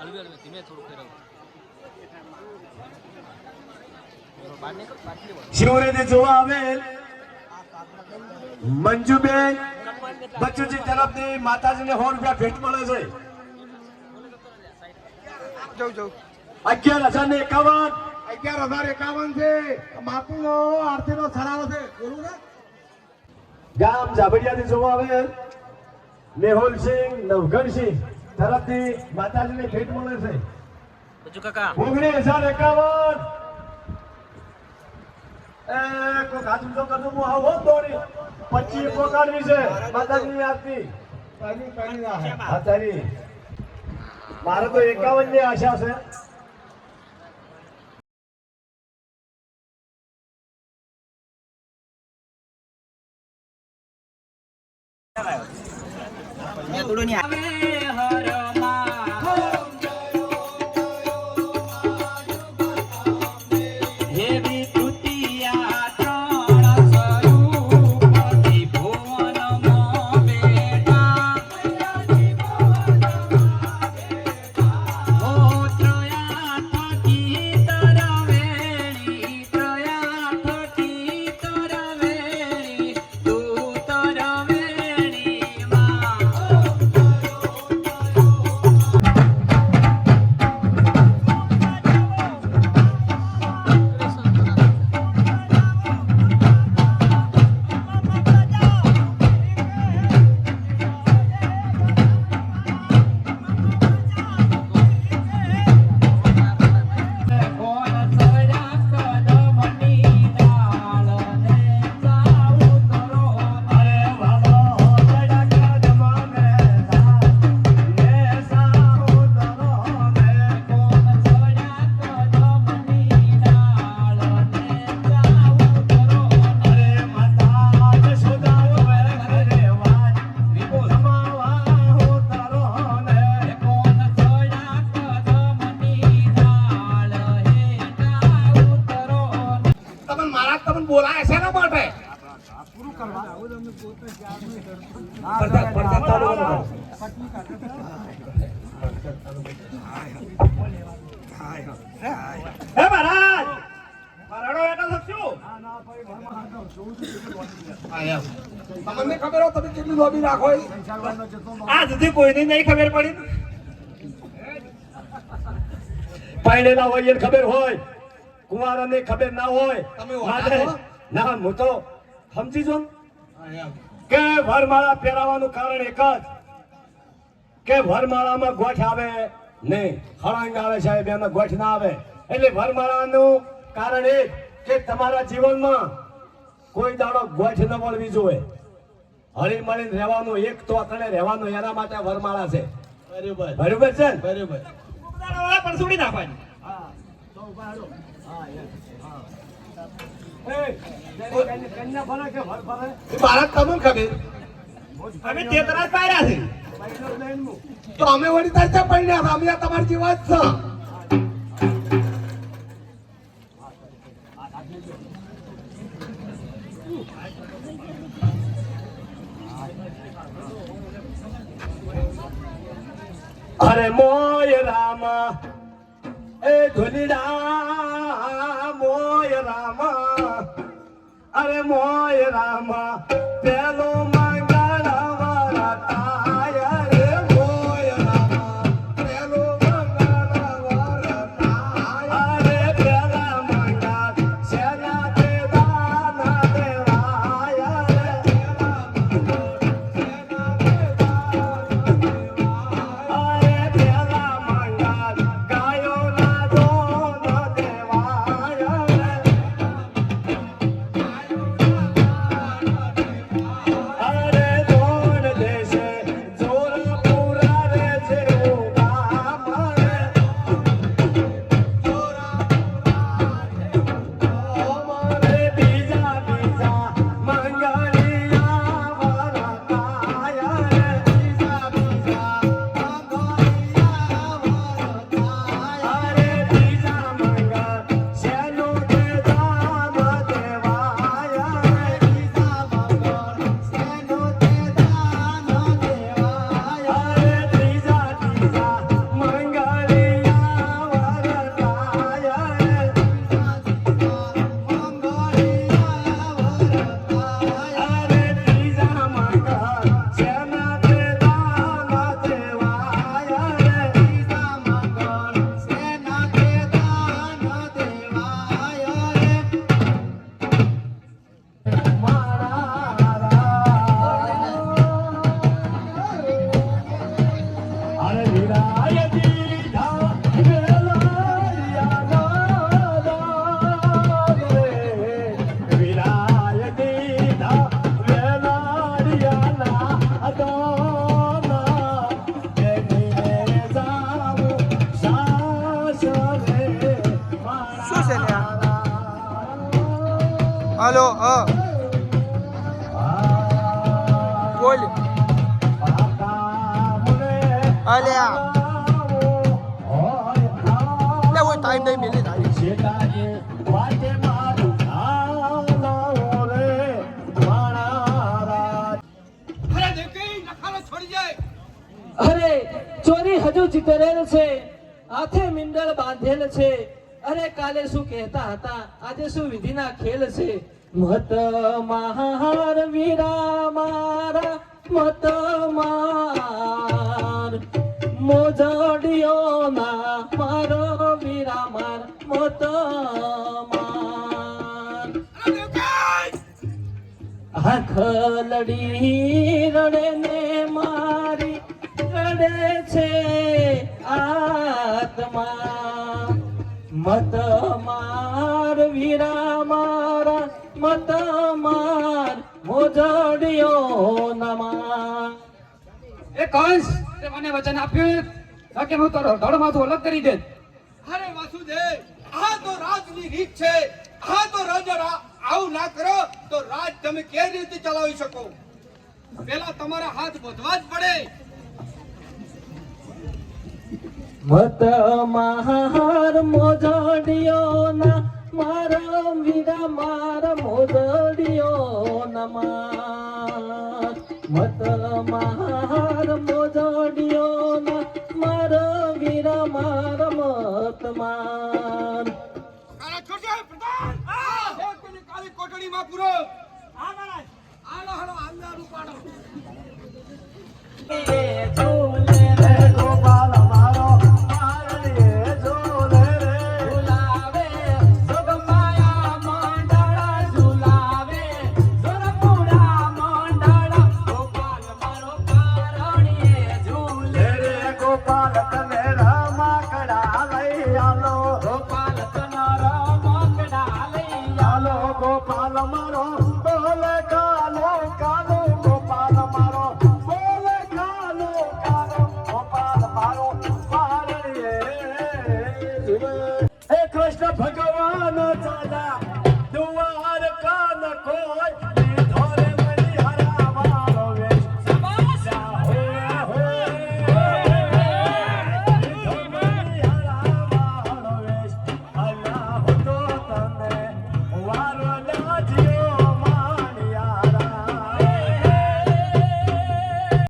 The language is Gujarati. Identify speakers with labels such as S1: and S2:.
S1: હળવે હલવી ધીમે થોડું ફેરવ.
S2: શિવરેને જોવા આવેલ મંજુબેન બચ્ચુજી તરફથી માતાજીને સો રૂપિયા ભેટ મળે છે.
S3: જઉં જઉં.
S2: અગિયાર હજાર ને એકાવન.
S3: અગિયાર હજાર એકાવન છે. માપુનો આરતી નો છડાવો છે. બોલું ને?
S2: ગામ જાબડિયાથી જોવા આવેલ મેહુલસિંહ નવઘણસિંહ તરફથી માતાજીને ભેટ મળે છે.
S1: કાકા.
S2: ઓગણીસ હજાર એકાવન. એ કોઈ હાથ ઊંચો કરજો હું આવો દોડી. પચીસ પોકાડવી છે માતાજીની આરતી.
S3: પહેલી પહેલી
S2: હા તારી. મારે તો એકાવનની આશા છે.
S4: હે
S2: મહારાજ! મહારાડો એનો શકશું
S3: તમને ખબર હોય તમે કેટલી લોબી રાખો
S2: આ સુધી કોઈને નહીં ખબર પડી. પાયણેલા હોય એને ખબર હોય કુંવારાને ખબર ના હોય.
S3: તમે
S2: ના હું તો સમજી જો કે વરમાળા પહેરાવાનું કારણ એક જ. કે વરમાળામાં ગોઠ આવે નહીં હળંગ આવે સાહેબ એમાં ગોઠ ના આવે એટલે વરમાળાનું કારણ એ કે તમારા જીવનમાં કોઈ દાડો ગોઠ ન મળવી જોઈએ હળી મળીને રહેવાનું એક તો તણે રહેવાનું એના માટે વરમાળા છે
S3: બરોબર
S2: બરોબર છે
S3: બરોબર
S2: પણ છોડી નાખવાની કે વર ભલે,
S3: એ મારા તમને ખબર
S2: અમે તેતરા પાડ્યા છે
S3: તો અમે વળી તાર ચા પડ્યા અમે તમારી જેવા જ છે.
S2: અરે મોય રામા, એ ધુલીડા મોય રામા. અરે મોય રામા, પેલો
S5: હા બોલ અલ્યા લે, ઓય ટાઈમ નહીં મિલી, તારી.
S4: અરે, ચોરી હજુ ચિતરેલ છે. હાથે મિંડળ બાંધેલ છે. અરે, કાલે શું કહેતા હતા? આજે શું વિધિના ખેલ છે? મત મહાર વીરા મારા મત માર. મોજડિયો ના મારો વીરા માર મત માર. લડી રડે ને મારી, રડે છે આત્મા. મત માર વીરા મારા મત માર મોજડિયો નમા
S6: એ કંસ તે મને વચન આપ્યું. કે હું તારો ધડ માથું અલગ કરી દે
S3: અરે વાસુદેવ આ તો રાજની રીત છે. આ તો રાજા રા- આવું ના કરો તો રાજ તમે કેવી રીતે ચલાવી શકો? પેલા તમારા હાથ બધવા જ પડે.
S4: મત મહાર મોજડિયો ના મારા વીરા મારા મોજડિયો નમા. મત માર મોજડિયો ના મારા વીરા મારા મત માર
S3: કોટડીમાં પૂરો? આ મહારાજ. આલો હળો પાડો.
S4: ગોપાલ